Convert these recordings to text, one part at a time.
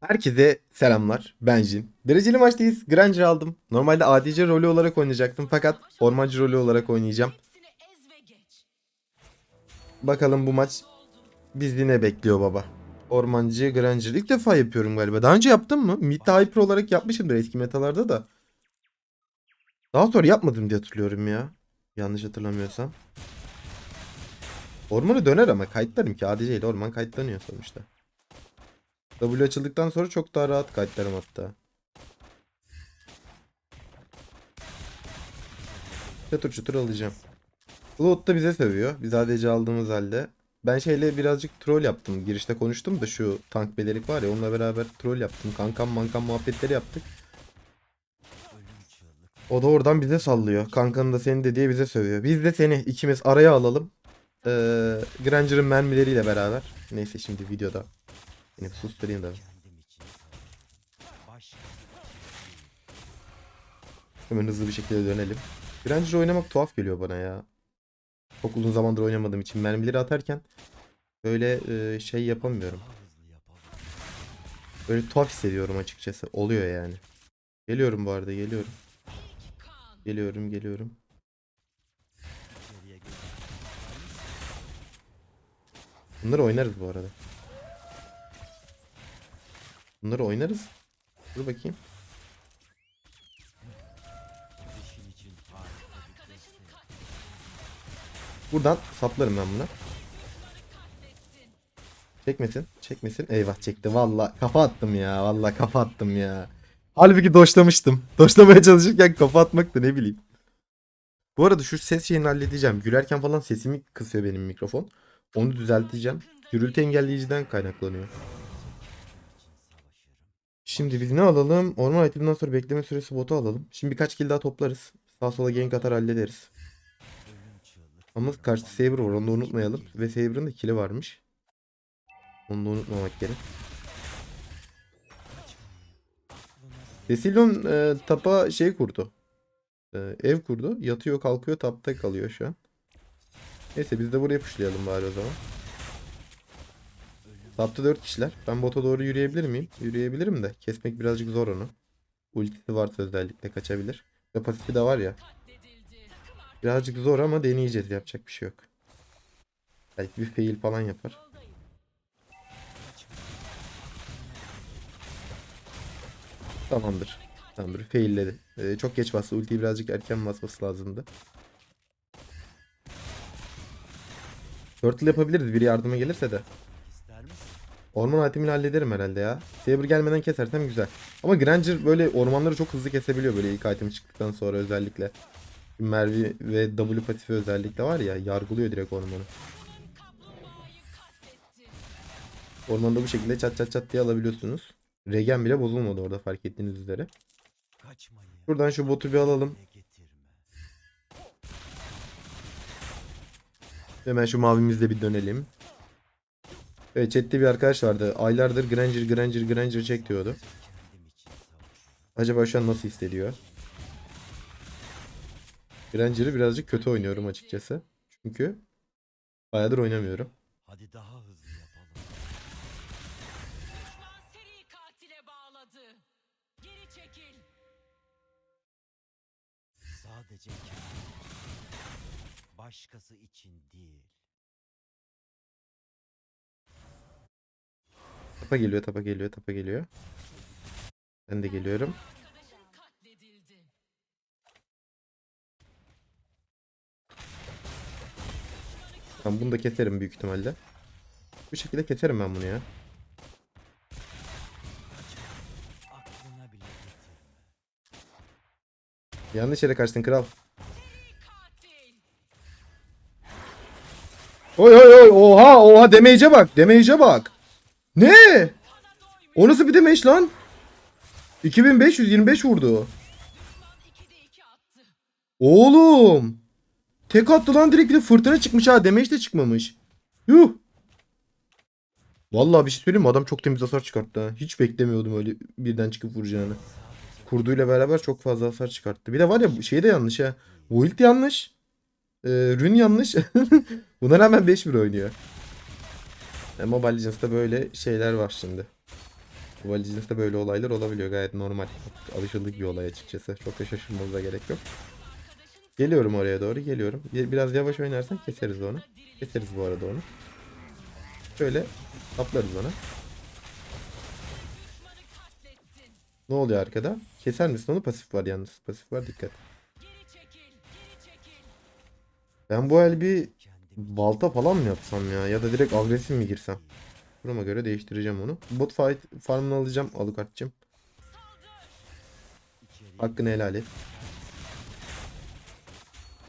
Herkese selamlar. Ben Jin. Dereceli maçtayız. Granger aldım. Normalde ADC rolü olarak oynayacaktım fakat ormancı rolü olarak oynayacağım. Bakalım bu maç bizi ne bekliyor baba. Ormancı Granger ilk defa yapıyorum galiba. Daha önce yaptım mı? Mid'de Hyper olarak yapmışımdır eski metalarda da. Daha sonra yapmadım diye hatırlıyorum ya. Yanlış hatırlamıyorsam. Ormanı döner ama kayıtlarım ki ADC ile orman kayıtlanıyor sonuçta. W açıldıktan sonra çok daha rahat kayıtlarım hatta. Çatır çutur alacağım. Blood da bize sövüyor. Biz ADC aldığımız halde. Ben şeyle birazcık troll yaptım. Girişte konuştum da şu tank belerik var ya onunla beraber troll yaptım. Kankam mankam muhabbetleri yaptık. O da oradan bize sallıyor. Kankanın da senin de bize sövüyor. Biz de seni ikimiz araya alalım. Ee, Granger'ın mermileriyle beraber. Neyse şimdi videoda. Bir susturayım da. Hemen hızlı bir şekilde dönelim. Granger oynamak tuhaf geliyor bana ya. Çok uzun zamandır oynamadığım için mermileri atarken böyle e, şey yapamıyorum. Böyle tuhaf hissediyorum açıkçası. Oluyor yani. Geliyorum bu arada geliyorum. Geliyorum geliyorum. Bunları oynarız bu arada. Bunları oynarız. Dur bakayım. Buradan saplarım ben buna. Çekmesin. Çekmesin. Eyvah çekti. Valla kafa attım ya. Valla kafa attım ya. Halbuki doşlamıştım. Doşlamaya çalışırken kafa atmak da ne bileyim. Bu arada şu ses şeyini halledeceğim. Gülerken falan sesimi kısıyor benim mikrofon. Onu düzelteceğim. Gürültü engelleyiciden kaynaklanıyor. Şimdi biz ne alalım? Orman itemden sonra bekleme süresi botu alalım. Şimdi birkaç kill daha toplarız. Sağ sola gank atar hallederiz. Ama karşıda Saber var onu da unutmayalım. Ve Saber'ın da kill'i varmış. Onu da unutmamak gerek. Cecilion e, tapa şey kurdu. E, ev kurdu. Yatıyor kalkıyor tapta kalıyor şu an. Neyse biz de buraya pushlayalım bari o zaman. Tapta 4 kişiler. Ben bota doğru yürüyebilir miyim? Yürüyebilirim de. Kesmek birazcık zor onu. Ultisi varsa özellikle kaçabilir. Ve pasifi de var ya. Birazcık zor ama deneyeceğiz. Yapacak bir şey yok. Belki bir fail falan yapar. Tamamdır. Tamamdır. Failledi. Ee, çok geç bastı. Ultiyi birazcık erken basması lazımdı. Turtle yapabiliriz. Biri yardıma gelirse de. Orman itemini hallederim herhalde ya. Saber gelmeden kesersem güzel. Ama Granger böyle ormanları çok hızlı kesebiliyor böyle ilk item çıktıktan sonra özellikle. Mervi ve W patifi özellikle var ya yargılıyor direkt ormanı. Ormanda bu şekilde çat çat çat diye alabiliyorsunuz. Regen bile bozulmadı orada fark ettiğiniz üzere. Buradan şu botu bir alalım. Hemen şu mavimizle bir dönelim. Evet chatte bir arkadaş vardı. Aylardır Granger Granger Granger çek diyordu. Acaba şu an nasıl hissediyor? Granger'ı birazcık kötü oynuyorum açıkçası. Çünkü bayağıdır oynamıyorum. Hadi daha hızlı yapalım. Düşman seri katile bağladı. Geri çekil. Sadece kendin. Başkası için değil. Tapa geliyor, tapa geliyor, tapa geliyor. Ben de geliyorum. Ben bunu da keserim büyük ihtimalle. Bu şekilde keserim ben bunu ya. Yanlış yere kaçtın kral. Oy oy oy oha oha damage'e bak damage'e bak. Ne? O nasıl bir damage lan? 2525 vurdu. Düşman 2'de 2 attı. Oğlum. Tek attı lan direkt bir de fırtına çıkmış ha. Damage de çıkmamış. Yuh. Vallahi bir şey söyleyeyim mi? Adam çok temiz hasar çıkarttı ha. Hiç beklemiyordum öyle birden çıkıp vuracağını. Kurduyla beraber çok fazla hasar çıkarttı. Bir de var ya şey de yanlış ha. Build yanlış. Ee, rün yanlış. Buna rağmen 5-1 oynuyor. E, Mobile Legends'da böyle şeyler var şimdi. Valicinizde böyle olaylar olabiliyor gayet normal. Alışıldık bir olay açıkçası. Çok da şaşırmamıza gerek yok. Geliyorum oraya doğru geliyorum. Bir- Biraz yavaş oynarsan keseriz onu. Keseriz bu arada onu. Şöyle atlarız ona. Ne oluyor arkada? Keser misin onu? Pasif var yalnız. Pasif var dikkat. Ben bu el bir balta falan mı yapsam ya? Ya da direkt agresif mi girsem? Duruma göre değiştireceğim onu. Bot fight farmını alacağım. Alucard'cığım. Hakkını helal et.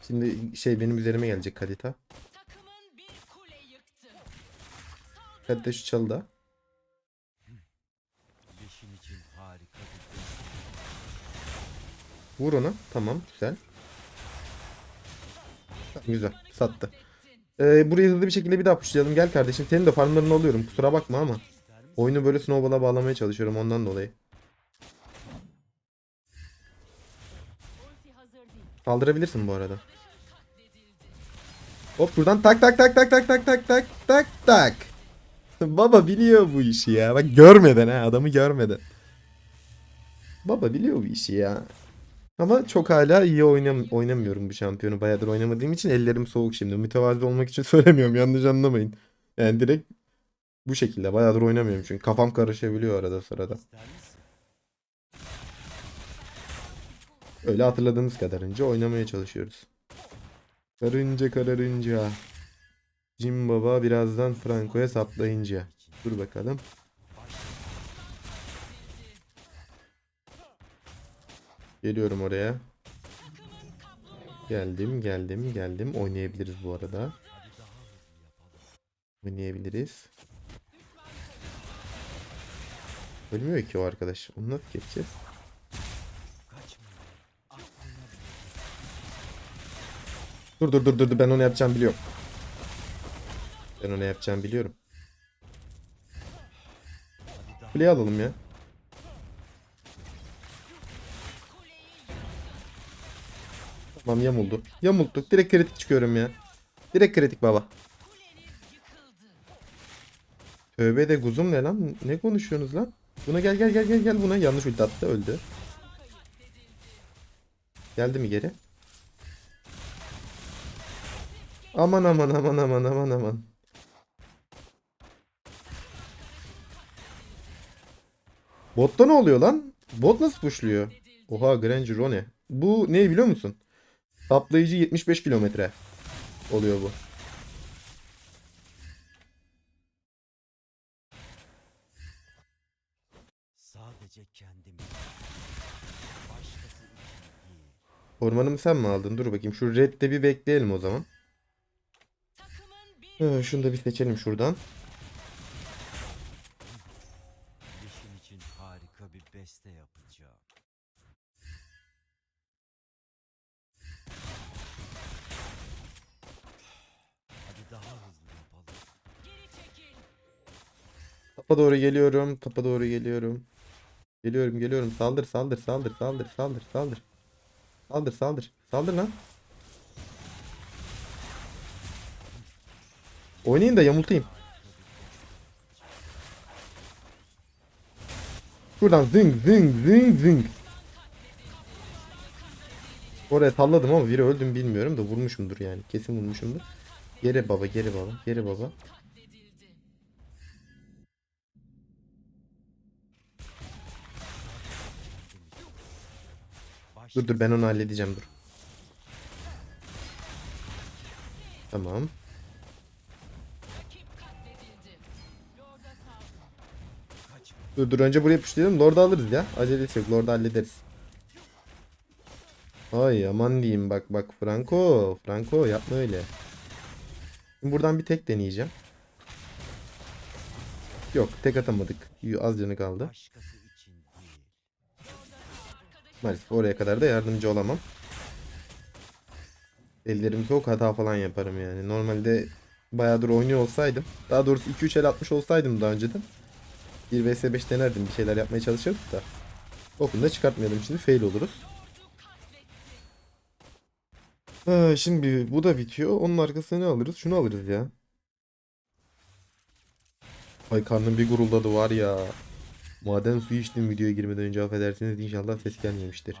Şimdi şey benim üzerime gelecek Kadita. Kadita şu çalıda. Vur ona. Tamam güzel. Güzel. Sattı. Ee, burayı hızlı bir şekilde bir daha pushlayalım. Gel kardeşim. Senin de farmlarını alıyorum. Kusura bakma ama. Oyunu böyle snowball'a bağlamaya çalışıyorum ondan dolayı. Kaldırabilirsin bu arada. Hop buradan tak tak tak tak tak tak tak tak tak tak. Baba biliyor bu işi ya. Bak görmeden ha adamı görmeden. Baba biliyor bu işi ya. Ama çok hala iyi oynam oynamıyorum bu şampiyonu. Bayağıdır oynamadığım için ellerim soğuk şimdi. Mütevazi olmak için söylemiyorum. Yanlış anlamayın. Yani direkt bu şekilde. Bayağıdır oynamıyorum çünkü. Kafam karışabiliyor arada sırada. Öyle hatırladığımız kadarınca oynamaya çalışıyoruz. Karınca kararınca. Jim Baba birazdan Franco'ya saplayınca. Dur bakalım. Geliyorum oraya. Geldim, geldim, geldim. Oynayabiliriz bu arada. Oynayabiliriz. Ölmüyor ki o arkadaş. Onu nasıl geçeceğiz? Dur dur dur dur ben onu yapacağım biliyorum. Ben onu yapacağım biliyorum. Kuleyi alalım ya. Tamam yamuldu. Yamulduk. Direkt kritik çıkıyorum ya. Direkt kritik baba. Tövbe de kuzum ne lan? Ne konuşuyorsunuz lan? Buna gel gel gel gel gel buna. Yanlış ulti attı öldü. Geldi mi geri? Aman aman aman aman aman aman. Botta ne oluyor lan? Bot nasıl pushluyor? Oha Granger o? Bu ne biliyor musun? Saplayıcı 75 kilometre oluyor bu. sadece kendim. Başkası. Ormanımı sen mi aldın? Dur bakayım. Şu redde bir bekleyelim o zaman. Ee, şunu da bir seçelim şuradan. Tapa doğru geliyorum. Tapa doğru geliyorum. Geliyorum geliyorum. Saldır saldır saldır saldır saldır saldır. Saldır saldır. Saldır lan. Oynayın da yamultayım. Buradan zing zing zing zing. Oraya salladım ama biri öldüm bilmiyorum da vurmuşumdur yani. Kesin vurmuşumdur. Geri baba geri baba geri baba. Dur dur ben onu halledeceğim dur. Tamam. Dur dur önce buraya puşlayalım. Lord'u alırız ya. Acelesi yok. Lord'u hallederiz. Ay aman diyeyim bak bak Franco. Franco yapma öyle. Şimdi buradan bir tek deneyeceğim. Yok tek atamadık. Az canı kaldı. Başkası. Maalesef oraya kadar da yardımcı olamam. Ellerim soğuk hata falan yaparım yani. Normalde bayağıdır oynuyor olsaydım. Daha doğrusu 2-3 el atmış olsaydım daha önceden. 1 vs 5 denerdim. Bir şeyler yapmaya çalışırdık da. Okunu da çıkartmayalım şimdi. Fail oluruz. Ha, şimdi bu da bitiyor. Onun arkasına ne alırız? Şunu alırız ya. Ay karnım bir guruldadı var ya. Maden suyu içtim videoya girmeden önce affedersiniz inşallah ses gelmemiştir.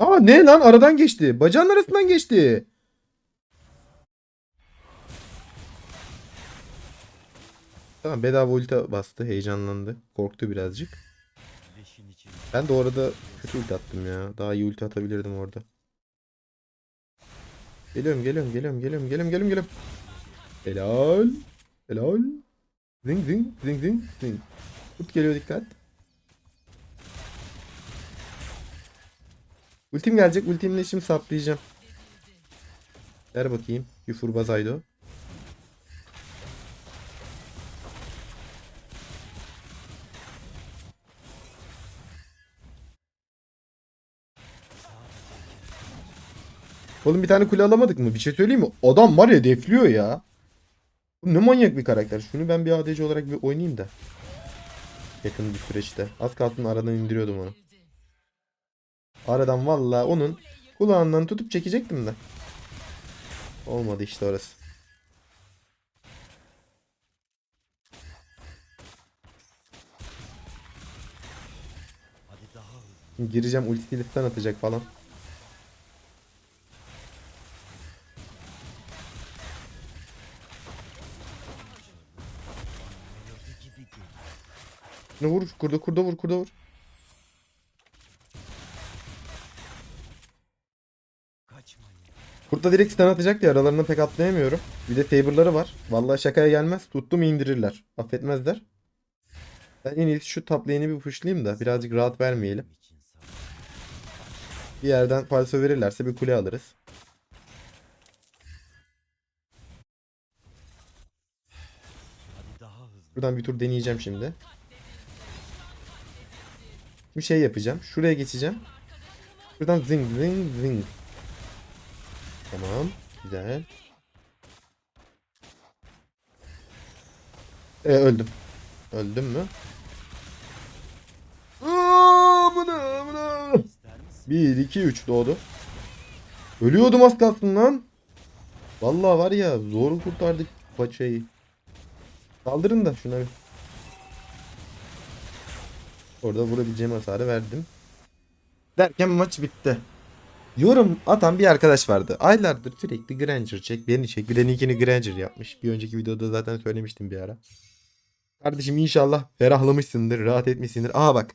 Aa ne lan aradan geçti. Bacağın arasından geçti. Tamam bedava ulti bastı heyecanlandı. Korktu birazcık. Ben de orada kötü ulti attım ya. Daha iyi ulti atabilirdim orada. Geliyorum geliyorum geliyorum geliyorum geliyorum geliyorum geliyorum. Helal. Helal. Zing zing zing zing zing. Ult geliyor dikkat. Ultim gelecek. Ultimle şimdi saplayacağım. Ver bakayım. Yufur bazaydo. Oğlum bir tane kule alamadık mı? Bir şey söyleyeyim mi? Adam var ya defliyor ya. Bu ne manyak bir karakter. Şunu ben bir ADC olarak bir oynayayım da. Yakın bir süreçte. Az kalsın aradan indiriyordum onu. Aradan valla onun kulağından tutup çekecektim de. Olmadı işte orası. Gireceğim ultiyle stun atacak falan. Şunu vur. Kurda kurda vur kurda vur. Kurtla direkt stun atacak diye aralarına pek atlayamıyorum. Bir de saber'ları var. Vallahi şakaya gelmez. Tuttum indirirler. Affetmezler. Ben en iyisi şu top bir pushlayayım da birazcık rahat vermeyelim. Bir yerden falso verirlerse bir kule alırız. Buradan bir tur deneyeceğim şimdi. Şimdi şey yapacağım. Şuraya geçeceğim. Buradan zing zing zing. Tamam. Güzel. E, öldüm. Öldüm mü? İster misin? 1, 2, 3 doğdu. Ölüyordum az lan. Vallahi var ya zor kurtardık paçayı. Kaldırın da şuna bir. Orada vurabileceğim hasarı verdim. Derken maç bitti. Yorum atan bir arkadaş vardı. Aylardır sürekli Granger çek, beni çek. Bir de nickini Granger yapmış. Bir önceki videoda zaten söylemiştim bir ara. Kardeşim inşallah ferahlamışsındır, rahat etmişsindir. Aha bak.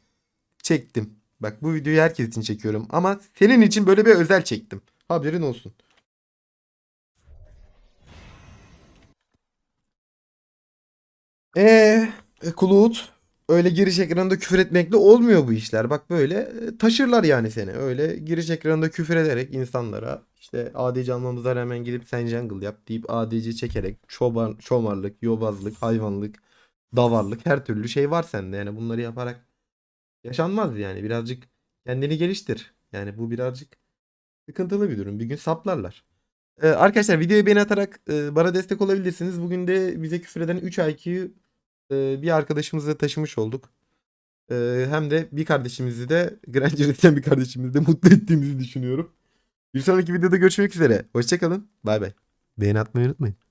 Çektim. Bak bu videoyu herkes için çekiyorum ama senin için böyle bir özel çektim. Haberin olsun. Eee Kulut öyle giriş ekranında küfür etmekle olmuyor bu işler. Bak böyle e, taşırlar yani seni. Öyle giriş ekranında küfür ederek insanlara işte ADC almamıza rağmen gidip sen jungle yap deyip ADC çekerek çoban, çomarlık, yobazlık, hayvanlık, davarlık her türlü şey var sende. Yani bunları yaparak yaşanmaz yani. Birazcık kendini geliştir. Yani bu birazcık sıkıntılı bir durum. Bir gün saplarlar. Ee, arkadaşlar videoyu beğeni atarak e, bana destek olabilirsiniz. Bugün de bize küfür eden 3 IQ'yu e, bir arkadaşımızla taşımış olduk. E, hem de bir kardeşimizi de Granger'den bir kardeşimizi de mutlu ettiğimizi düşünüyorum. Bir sonraki videoda görüşmek üzere. Hoşçakalın. Bay bay. Beğeni atmayı unutmayın.